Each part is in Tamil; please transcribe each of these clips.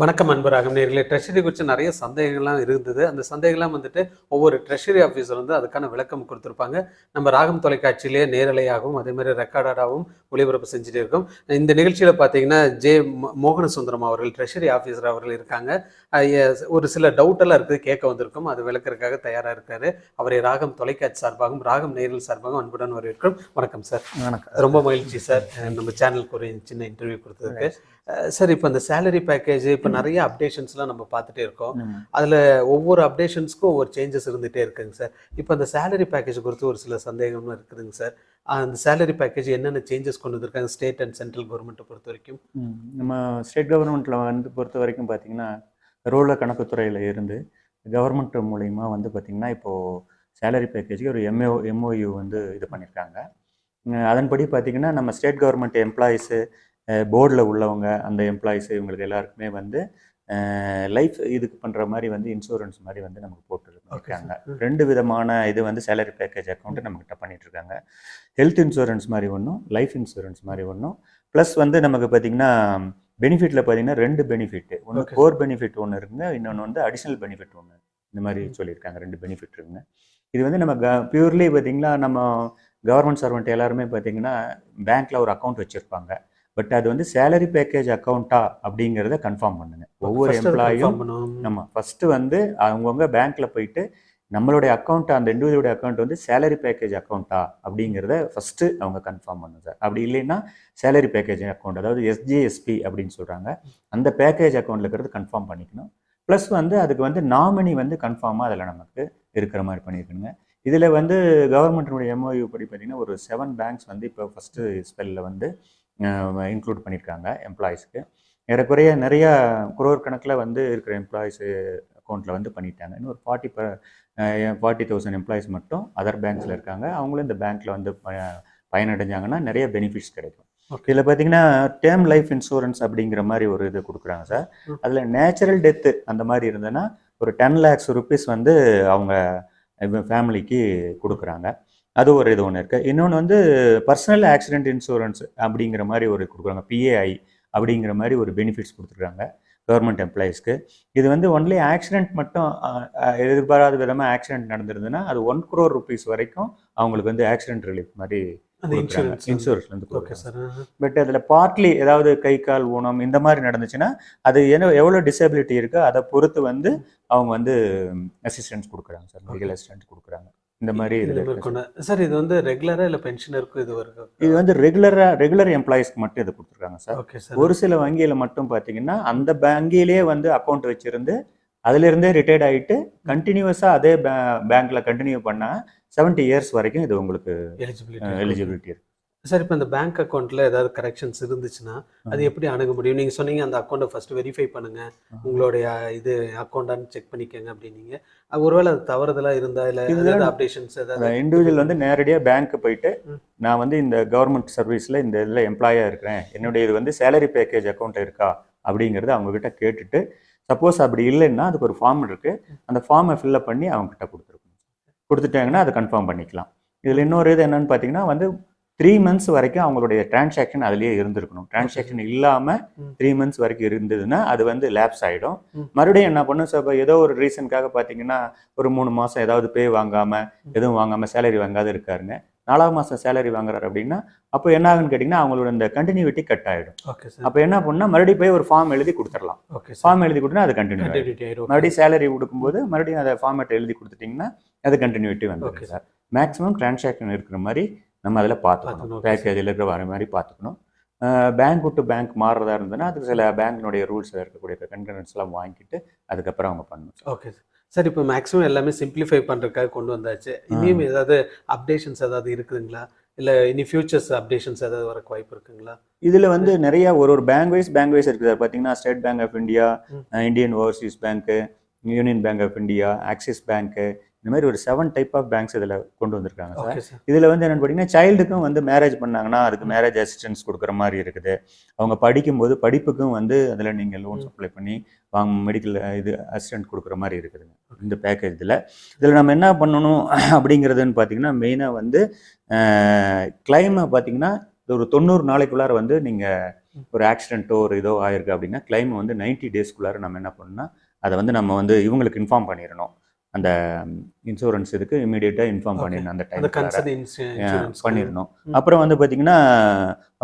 வணக்கம் அன்பராகம் நேர்களே. ட்ரெஷரி குறித்து நிறைய சந்தேகங்கள்லாம் இருந்தது. அந்த சந்தேகம்லாம் வந்துட்டு ஒவ்வொரு ட்ரெஷரி ஆஃபீஸர் வந்து அதுக்கான விளக்கம் கொடுத்துருப்பாங்க. நம்ம ராகம் தொலைக்காட்சியிலே நேரலையாகவும் அதே மாதிரி ரெக்கார்டடாகவும் ஒளிபரப்பு செஞ்சுட்டு இருக்கோம். இந்த நிகழ்ச்சியில் பார்த்தீங்கன்னா ஜே மோகன சுந்தரம் அவர்கள் ட்ரெஷரி ஆஃபீஸர் அவர்கள் இருக்காங்க. ஒரு சில டவுட் எல்லாம் இருக்குது கேட்க வந்திருக்கும். அது விளக்கறதுக்காக தயாராக இருக்காரு. அவரை ராகம் தொலைக்காட்சி சார்பாகவும் ராகம் நேரில் சார்பாகவும் அன்புடன் வரவேற்கிறோம். வணக்கம் சார் வணக்கம். ரொம்ப மகிழ்ச்சி சார் நம்ம சேனலுக்கு ஒரு சின்ன இன்டர்வியூ கொடுத்ததுக்கு. சார் இப்போ இந்த சேலரி பேக்கேஜ் இப்போ நிறைய அப்டேஷன்ஸ்லாம் நம்ம பார்த்துட்டே இருக்கோம். அதில் ஒவ்வொரு அப்டேஷன்ஸ்க்கும் ஒவ்வொரு சேஞ்சஸ் இருந்துகிட்டே இருக்குங்க சார். இப்போ அந்த சேலரி பேக்கேஜ் குறித்து ஒரு சில சந்தேகமும் இருக்குதுங்க சார். அந்த சேலரி பேக்கேஜ் என்னென்ன சேஞ்சஸ் கொண்டு வந்திருக்காங்க ஸ்டேட் அண்ட் சென்ட்ரல் கவர்மெண்ட்டை பொறுத்த வரைக்கும். நம்ம ஸ்டேட் கவர்மெண்ட்டில் வந்து பொறுத்த வரைக்கும் பார்த்தீங்கன்னா ரோல கணக்குத்துறையில் இருந்து கவர்மெண்ட் மூலிமா வந்து பார்த்திங்கன்னா இப்போது சேலரி பேக்கேஜுக்கு ஒரு எம்ஓ எம்ஓயு வந்து இது பண்ணியிருக்காங்க அதன்படி பார்த்திங்கன்னா நம்ம ஸ்டேட் கவர்மெண்ட் எம்ப்ளாயீஸு போர்டில் உள்ளவங்க அந்த எம்ப்ளாயீஸு இவங்களுக்கு எல்லாருக்குமே வந்து லைஃப் இதுக்கு பண்ணுற மாதிரி வந்து இன்சூரன்ஸ் மாதிரி வந்து நமக்கு போட்டுருக்காங்க. ரெண்டு விதமான இது வந்து சேலரி பேக்கேஜ் அக்கௌண்ட்டு நம்மக்கிட்ட பண்ணிட்டு இருக்காங்க ஹெல்த் இன்சூரன்ஸ் மாதிரி ஒன்றும் லைஃப் இன்சூரன்ஸ் மாதிரி ஒன்றும் ப்ளஸ் வந்து நமக்கு பார்த்தீங்கன்னா பெனிஃபிட்டில் பார்த்தீங்கன்னா ரெண்டு பெனிஃபிட் ஒன்று. கோர் பெனிஃபிட் ஒன்று இருக்குங்க இன்னொன்று வந்து அடிஷ்னல் பெனிஃபிட் ஒன்று இந்த மாதிரி சொல்லியிருக்காங்க ரெண்டு பெனிஃபிட் இருக்குங்க. இது வந்து நம்ம க பியூர்லி பார்த்தீங்கன்னா நம்ம கவர்மெண்ட் சர்வெண்ட் எல்லாருமே பார்த்தீங்கன்னா பேங்க்கில் ஒரு அக்கௌண்ட் வச்சுருப்பாங்க. பட் அது வந்து சேலரி பேக்கேஜ் அக்கௌண்ட்டா அப்படிங்கிறத கன்ஃபார்ம் பண்ணுங்க. ஒவ்வொரு எம்ப்ளாயும். நம்ம ஃபஸ்ட்டு வந்து அவங்கவுங்க பேங்க்கில் போயிட்டு நம்மளுடைய அக்கௌண்ட் அந்த இண்டிவிஜுவலுடைய அக்கௌண்ட் வந்து சேலரி பேக்கேஜ் அக்கௌண்ட்டா அப்படிங்கிறத ஃபஸ்ட்டு அவங்க கன்ஃபார்ம் பண்ணும் சார். அப்படி இல்லைன்னா சேலரி பேக்கேஜ் அக்கௌண்ட் அதாவது எஸ்ஜிஎஸ்பி அப்படின்னு சொல்கிறாங்க அந்த பேக்கேஜ் அக்கௌண்ட்டில் இருக்கிறது கன்ஃபார்ம் பண்ணிக்கணும். ப்ளஸ் வந்து அதுக்கு வந்து நாமினி வந்து கன்ஃபார்மாக அதில் நமக்கு இருக்கிற மாதிரி பண்ணியிருக்கணுங்க. இதில் வந்து கவர்மெண்ட்டினுடைய எம்ஓயு படி பார்த்தீங்கன்னா ஒரு செவன் பேங்க்ஸ் வந்து இப்போ ஃபஸ்ட்டு ஸ்பெல்லில் வந்து இன்க்ளூட் பண்ணியிருக்காங்க எம்ப்ளாயீஸ்க்கு ஏறக்குறைய நிறைய குரோர் கணக்கில் வந்து இருக்கிற எம்ப்ளாயீஸ் அக்கௌண்ட்டில் வந்து பண்ணிட்டாங்க. இன்னும் ஒரு ஃபார்ட்டி ஃபார்ட்டி தௌசண்ட் எம்ப்ளாயிஸ் மட்டும் அதர் பேங்க்ஸில் இருக்காங்க. அவங்களும் இந்த பேங்க்கில் வந்து ப- பயனடைஞ்சாங்கன்னா நிறைய பெனிஃபிட்ஸ் கிடைக்கும். இதில் பார்த்தீங்கன்னா டேர்ம் லைஃப் இன்சூரன்ஸ் அப்படிங்கிற மாதிரி ஒரு இது கொடுக்குறாங்க சார். அதில் நேச்சுரல் டெத்து அந்த மாதிரி இருந்ததுன்னா ஒரு டென் லேக்ஸ் ருபீஸ் வந்து அவங்க ஃபேமிலிக்கு கொடுக்குறாங்க. அது ஒரு இது ஒன்று இருக்குது இன்னொன்று வந்து பர்சனல் ஆக்சிடென்ட் இன்சூரன்ஸ் அப்படிங்கிற மாதிரி ஒரு கொடுக்குறாங்க. பிஏஐ அப்படிங்கிற மாதிரி ஒரு பெனிஃபிட்ஸ் கொடுத்துருக்காங்க கவர்மெண்ட் எம்ப்ளாயீஸ்க்கு இது வந்து ஒன்லி ஆக்சிடென்ட் மட்டும் எதிர்பாராத விதமாக ஆக்சிடென்ட் நடந்திருந்ததுன்னா அது ஒன் crore ருபீஸ் வரைக்கும் அவங்களுக்கு வந்து ஆக்சிடென்ட் ரிலீஃப் மாதிரி இன்சூரன்ஸ் இன்சூரன்ஸ்லேருந்து ஓகே சார் பட் அதில் பார்ட்லி ஏதாவது கை கால் ஊனம் இந்த மாதிரி நடந்துச்சுன்னா அது என்ன எவ்வளோ டிசபிலிட்டி இருக்கோ அதை பொறுத்து வந்து அவங்க வந்து அசிஸ்டன்ஸ் கொடுக்குறாங்க சார் மெடிக்கல் அசிஸ்டன்ஸ் கொடுக்குறாங்க. இந்த மாதிரி இருக்கு. சார் இது வந்து ரெகுலரா இல்ல பென்ஷனருக்கும் இது வருது இது வந்து ரெகுலராக ரெகுலர் எம்ப்ளாயிஸ்க்கு மட்டும் இது கொடுத்துருக்காங்க சார். ஓகே சார் ஒரு சில வங்கியில் மட்டும் பார்த்தீங்கன்னா அந்த வங்கியிலே வந்து அக்கௌண்ட் வச்சிருந்து அதிலிருந்தே ரிட்டையர்ட் ஆகிட்டு கண்டினியூஸாக அதே பே பேங்க்கில் கண்டினியூ பண்ணால் செவன்ட்டி இயர்ஸ் வரைக்கும் இது உங்களுக்கு எலிஜிபிலிட்டி எலிஜிபிலிட்டி இருக்கு. சார் இப்போ இந்த பேங்க் அக்கௌண்ட்ல ஏதாவது கரெக்ஷன்ஸ் இருந்துச்சுன்னா அது எப்படி அணுக முடியும்? நீங்க சொன்னீங்க அந்த அக்கௌண்ட்டை ஃபர்ஸ்ட் வெரிஃபை பண்ணுங்க. உங்களுடைய இது அக்கௌண்டான்னு செக் பண்ணிக்கங்க அப்படின்னீங்க. அது ஒருவேளை அது தவறுதலா இருந்தா இல்ல இதுல- ஏதாவது அப்டேஷன்ஸ் ஏதாவது இண்டிவிஜுவல் வந்து நேரடியாக பேங்க்கு போயிட்டு. நான் வந்து இந்த கவர்மெண்ட் சர்வீஸில் இந்த இதில் எம்ப்ளாயாக இருக்கிறேன். என்னுடைய இது வந்து சேலரி பேக்கேஜ் அக்கௌண்ட் இருக்கா? அப்படிங்கிறத அவங்கக்கிட்ட கேட்டுட்டு சப்போஸ் அப்படி இல்லைன்னா அதுக்கு ஒரு ஃபார்ம் இருக்குது அந்த ஃபார்மை ஃபில்அப் பண்ணி அவங்ககிட்ட கொடுத்துருக்கணும். கொடுத்துட்டாங்கன்னா அதை கன்ஃபார்ம் பண்ணிக்கலாம். இதில் இன்னொரு இது என்னன்னு பார்த்தீங்கன்னா வந்து த்ரீ மந்த்ஸ் வரைக்கும் அவங்களுடைய டிரான்சாக்ஷன் அதுலேயே இருந்திருக்கணும். டிரான்சாக்ஷன் இல்லாமல். த்ரீ மந்த்ஸ் வரைக்கும் இருந்ததுன்னா அது வந்து லேப்ஸ் ஆகிடும். மறுபடியும் என்ன பண்ணும்? சார் இப்போ ஏதோ ஒரு ரீசனுக்காக பார்த்தீங்கன்னா ஒரு மூணு மாதம் ஏதாவது பே வாங்காமல் எதுவும் வாங்காமல் சேலரி வாங்காத இருக்காருங்க. நாலாவது மாதம் சேலரி வாங்குறாரு அப்படின்னா அப்போ என்ன ஆகுன்னு கேட்டிங்கன்னா அவங்களோட இந்த கண்டினியூட்டி கட் ஆகிடும் ஓகே சார் அப்போ என்ன பண்ணால் மறுபடியும் போய் ஒரு ஃபார்ம் எழுதி கொடுத்துடலாம். ஃபார்ம் எழுதி கொடுத்தா அது கண்டினியூ கண்டினியூட்டி மறுபடியும் சேலரி கொடுக்கும்போது மறுபடியும் அதை ஃபார்மேட் எழுதி கொடுத்துட்டிங்கன்னா அது கண்டினியூட்டி வந்துடும் சார் மேக்ஸிமம் டிரான்சாக்ஷன் இருக்கிற மாதிரி நம்ம அதில் பார்த்துக்கணும். பேக்கேஜில் இருக்கிற வர மாதிரி பார்த்துக்கணும். பேங்க் விட்டு பேங்க் மாறுறதா இருந்ததுன்னா அதுக்கு சில பேங்க்கினுடைய ரூல்ஸில் இருக்கக்கூடிய கன்கரன்ஸ்லாம் வாங்கிட்டு அதுக்கப்புறம் அவங்க பண்ணணும். ஓகே சார் சார் இப்போ மேக்ஸிமம் எல்லாமே சிம்பிளிஃபை பண்றதுக்காக கொண்டு வந்தாச்சு. இனியும் ஏதாவது அப்டேஷன்ஸ் ஏதாவது இருக்குதுங்களா? இல்ல இனி ஃபியூச்சர்ஸ் அப்டேஷன்ஸ் ஏதாவது வரக்கு வாய்ப்பு இருக்குங்களா? இதில் வந்து நிறைய ஒரு ஒரு பேங்க் வைஸ் பேங்க் வைஸ் இருக்குது. சார் பார்த்தீங்கன்னா State Bank of India. Indian Overseas Bank Union Bank of India Axis Bank இந்த மாதிரி ஒரு செவன் டைப் ஆஃப் பேங்க்ஸ் இதில் கொண்டு வந்திருக்காங்க சார். இதில் வந்து என்னென்னு பார்த்தீங்கன்னா சைல்டுக்கும் வந்து மேரேஜ் பண்ணாங்கன்னா அதுக்கு மேரேஜ் அசிஸ்டன்ஸ் கொடுக்குற மாதிரி இருக்குது. அவங்க படிக்கும்போது படிப்புக்கும் வந்து அதில் நீங்கள் லோன்ஸ் ம். அப்ளை பண்ணி வாங்க மெடிக்கல் இது அசிஸ்டன்ட் கொடுக்குற மாதிரி இருக்குதுங்க. இந்த பேக்கேஜ் இதில். இதில் நம்ம என்ன பண்ணணும் அப்படிங்கிறதுன்னு பார்த்தீங்கன்னா மெயினாக வந்து கிளைமை பார்த்தீங்கன்னா ஒரு தொண்ணூறு நாளைக்குள்ளார வந்து நீங்கள் ஒரு ஆக்சிடென்ட்டோ ஒரு இதோ ஆயிருக்கு அப்படின்னா கிளைம் வந்து 90 டேஸ்க்குள்ளார நம்ம என்ன பண்ணணும்னா அதை வந்து நம்ம வந்து இவங்களுக்கு இன்ஃபார்ம் பண்ணிடணும். அந்த இன்சூரன்ஸ் இதுக்கு இமீடியட்டாக இன்ஃபார்ம். பண்ணிடணும் அந்த டைம் பண்ணிடணும். அப்புறம் வந்து பார்த்தீங்கன்னா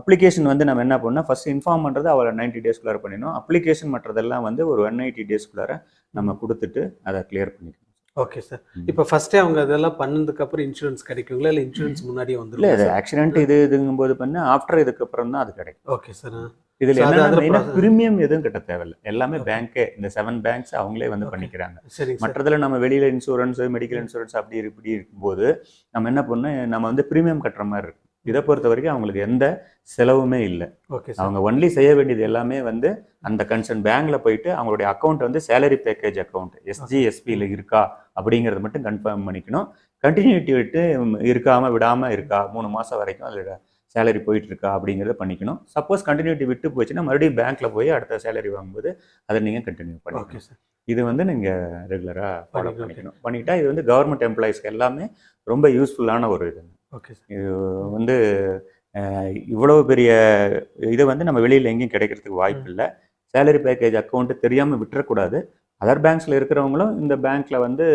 அப்ளிகேஷன் வந்து நம்ம என்ன பண்ணோம் ஃபர்ஸ்ட் இன்ஃபார்ம் பண்ணுறது அவளை நைன்டி டேஸ்க்குள்ளார பண்ணிடணும். அப்ளிகேஷன் மற்றதெல்லாம் வந்து ஒரு ஒன் எயிட்டி டேஸ்க்குள்ளார நம்ம கொடுத்துட்டு அதை கிளியர் பண்ணிக்கணும். Okay sir. இப்போ ஃபர்ஸ்டே அவங்க இதெல்லாம் பண்ணதுக்கு அப்புறம் இன்சூரன்ஸ் கிடைக்குங்களா? இல்லை இன்சூரன்ஸ் முன்னாடியே இல்லை வந்துரும் இது ஆக்சிடென்ட் இது இதுங்கும்போது பண்ண. ஆஃப்டர் இதுக்கப்புறம் தான் அது கிடைக்கும். ஓகே சார் இதில் என்னன்னா ப்ரீமியம் எதுவும் கட்ட தேவையில்லை. எல்லாமே. பேங்க்கே இந்த செவன் பேங்க்ஸ் அவங்களே வந்து. பண்ணிக்கிறாங்க. மற்றதுல நம்ம வெளியில இன்சூரன்ஸ் மெடிக்கல் இன்சூரன்ஸ் அப்படி இப்படி இருக்கும்போது நம்ம என்ன பண்ணோம் நம்ம வந்து ப்ரீமியம் கட்டுற மாதிரி இருக்கும் இதை பொறுத்த வரைக்கும் அவங்களுக்கு எந்த செலவுமே இல்லை. ஓகே அவங்க ஒன்லி செய்ய வேண்டியது எல்லாமே வந்து அந்த கன்சர்ன் பேங்க்ல போயிட்டு அவங்களுடைய அக்கௌண்ட் வந்து சேலரி பேக்கேஜ் அக்கௌண்ட் எஸ்ஜிஎஸ்பியில் இருக்கா அப்படிங்கறத மட்டும் கன்ஃபார்ம் பண்ணிக்கணும். கண்டினியூட்டி விட்டு இருக்காம விடாம இருக்கா மூணு மாசம் வரைக்கும் அதில் சேலரி போயிட்டு இருக்கா அப்படிங்கிறத பண்ணிக்கணும். சப்போஸ் கண்டினியூட்டி விட்டு போச்சுன்னா மறுபடியும் பேங்க்ல போய் அடுத்த சேலரி வாங்கும்போது அதை நீங்க கண்டினியூ ஓகே பண்ணிக்கணும் சார் இது வந்து நீங்க ரெகுலரா ஃபாலோ பண்ணிக்கணும், பண்ணிக்கிட்டா இது வந்து கவர்மெண்ட் எம்ப்ளாயிஸ்க்கு எல்லாமே ரொம்ப யூஸ்ஃபுல்லான ஒரு இது இது வந்து இவ்வளவு பெரிய இது வந்து நம்ம வெளியில் எங்கேயும் கிடைக்கிறதுக்கு வாய்ப்பு இல்லை. சேலரி பேக்கேஜ் அக்கௌண்ட் தெரியாமல் விட்டுறக்கூடாது. அதர் பேங்க்ஸில் இருக்கிறவங்களும் இந்த பேங்க்ல வந்து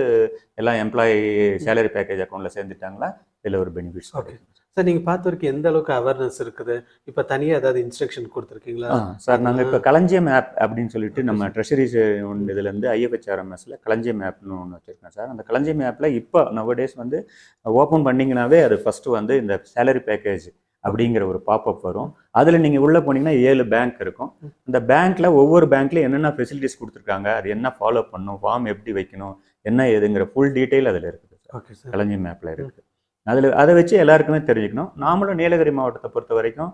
எல்லாம் எம்ப்ளாயி சேலரி பேக்கேஜ் அக்கௌண்ட்ல சேர்ந்துட்டாங்களா? இதில் ஒரு பெனிஃபிட்ஸ் Okay. சார் நீங்கள் பார்த்த வரைக்கும் எந்த அளவுக்கு அவேர்னஸ் இருக்குது? இப்போ தனியாக ஏதாவது இன்ஸ்ட்ரக்ஷன் கொடுத்துருக்கீங்களா? சார் நாங்கள் இப்போ களஞ்சியம் ஆப் அப்படின்னு சொல்லிட்டு நம்ம ட்ரெஷரிஸ் ஒன்று இதுலேருந்து ஐஎஃப்ஹெச்ஆர்எம்எஸ்ல களஞ்சியம் ஆப்னு ஒன்று வச்சுருக்கேன் சார் அந்த களஞ்சியம் ஆப்பில் இப்போ நவடேஸ் வந்து ஓப்பன் பண்ணிங்கனாவே அது ஃபஸ்ட்டு வந்து இந்த சேலரி பேக்கேஜ் அப்படிங்கிற ஒரு பாப்அப் வரும். அதில் நீங்கள் உள்ளே போனீங்கன்னா ஏழு பேங்க் இருக்கும். அந்த பேங்க்கில் ஒவ்வொரு பேங்க்லையும் என்னென்ன ஃபெசிலிட்டிஸ் கொடுத்துருக்காங்க அது என்ன ஃபாலோ பண்ணும் ஃபார்ம் எப்படி வைக்கணும் என்ன ஏதுங்கிற ஃபுல் டீட்டெயில் அதில் இருக்குது சார் ஓகே சார் களஞ்சியம் மேப்பில் இருக்குது. அதில் அதை வச்சு எல்லாருக்குமே தெரிஞ்சுக்கணும். நாமளும் நீலகிரி மாவட்டத்தை பொறுத்த வரைக்கும்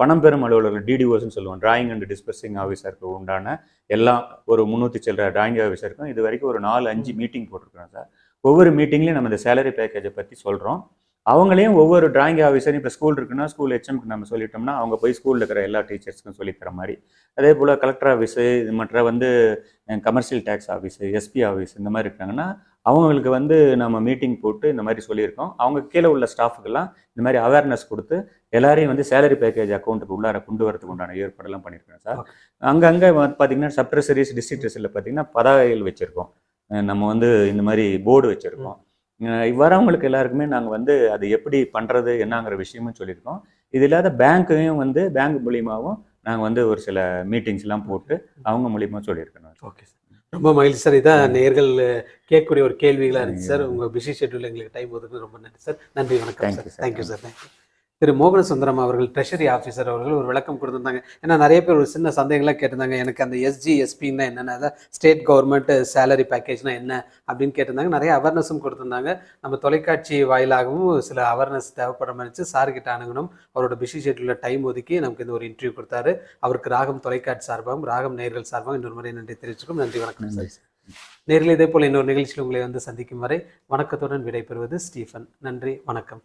பணம் பெறும் அலுவலர்கள் டிடிஓஸ்னு சொல்லுவோம். டிராயிங் அண்ட் டிஸ்பர்சிங் ஆஃபீஸருக்கு உண்டான எல்லாம் ஒரு முந்நூற்றி சில்லற டிராயிங் ஆஃபீஸருக்கும் இது வரைக்கும் ஒரு நாலு அஞ்சு மீட்டிங் போட்டிருக்கிறோம் சார் ஒவ்வொரு மீட்டிங்லையும் நம்ம இந்த சேலரி பேக்கேஜை பற்றி சொல்கிறோம் அவங்களையும் ஒவ்வொரு டிராயிங் ஆஃபீஸரும் இப்போ ஸ்கூல் இருக்குன்னா ஸ்கூல் ஹெச்எம்க்கு நம்ம சொல்லிட்டோம்னா அவங்க போய் ஸ்கூலில் இருக்கிற எல்லா டீச்சர்ஸ்க்கும் சொல்லி தர மாதிரி. அதே போல் கலெக்டர் ஆஃபீஸு இது மற்ற வந்து commercial tax office SP office இந்த மாதிரி இருக்காங்கன்னா அவங்களுக்கு வந்து நம்ம மீட்டிங் போட்டு இந்த மாதிரி சொல்லியிருக்கோம். அவங்க கீழே உள்ள ஸ்டாஃபுக்கெல்லாம் இந்த மாதிரி அவேர்னஸ் கொடுத்து எல்லாரையும் வந்து சேலரி பேக்கேஜ் அக்கௌண்ட்டுக்கு உள்ளார கொண்டு வரதுக்கு உண்டான ஏற்பாடெல்லாம் பண்ணியிருக்கோம் சார். அங்கங்கே பார்த்தீங்கன்னா சப்ட்ரெசரிஸ் டிஸ்ட்ரிக்டர்ஸில் பார்த்தீங்கன்னா பதாகைகள் வச்சுருக்கோம். நம்ம வந்து இந்த மாதிரி போர்டு வச்சுருக்கோம். வரவங்களுக்கு எல்லாருக்குமே நாங்கள் வந்து அது எப்படி பண்ணுறது என்னங்கிற விஷயமும் சொல்லியிருக்கோம். இது இல்லாத பேங்க்கையும் வந்து பேங்க் மூலியமாகவும் நாங்கள் வந்து ஒரு சில மீட்டிங்ஸ்லாம் போட்டு அவங்க மூலியமாக சொல்லியிருக்கோம் ஓகே சார். ரொம்ப மகிழ்ச்சி சார். இதான் நேர்கள் கேட்கக்கூடிய ஒரு கேள்விகளாக இருந்துச்சு சார். உங்கள் பிஸி ஷெட்யூல் எங்களுக்கு டைம் ஒதுக்கு ரொம்ப நன்றி சார். நன்றி வணக்கம் sir. Thank you sir thank you Thiru மோகன சுந்தரம் அவர்கள் ட்ரெஷரி ஆஃபீஸர் அவர்கள் ஒரு விளக்கம் கொடுத்திருந்தாங்க. ஏன்னா நிறைய பேர் ஒரு சின்ன சந்தேகங்களாக கேட்டிருந்தாங்க. எனக்கு அந்த எஸ்ஜி எஸ்பின்னா என்னென்ன அதான் ஸ்டேட் கவர்மெண்ட் சேலரி பேக்கேஜ்னா என்ன அப்படின்னு கேட்டிருந்தாங்க. நிறைய அவேர்னஸும் கொடுத்திருந்தாங்க. நம்ம தொலைக்காட்சி வாயிலாகவும் சில அவேர்னஸ் தேவைப்படுற மாதிரி இருந்துச்சு. சார் கிட்ட அணுகணும். அவரோட பிஸி ஷெட்யூலில் டைம் ஒதுக்கி நமக்கு இந்த ஒரு இன்டர்வியூ கொடுத்தாரு. அவருக்கு ராகம் தொலைக்காட்சி சார்பாகவும் ராகம் நேர்கள் சார்பாகவும் இன்னொரு முறை நன்றி தெரிவிச்சுக்கோம் நன்றி வணக்கம் சார். நேரில் இதே போல் இன்னொரு நிகழ்ச்சியில் உங்களை வந்து சந்திக்கும் வரை வணக்கத்துடன் விடைபெறுவது ஸ்டீஃபன். நன்றி வணக்கம்.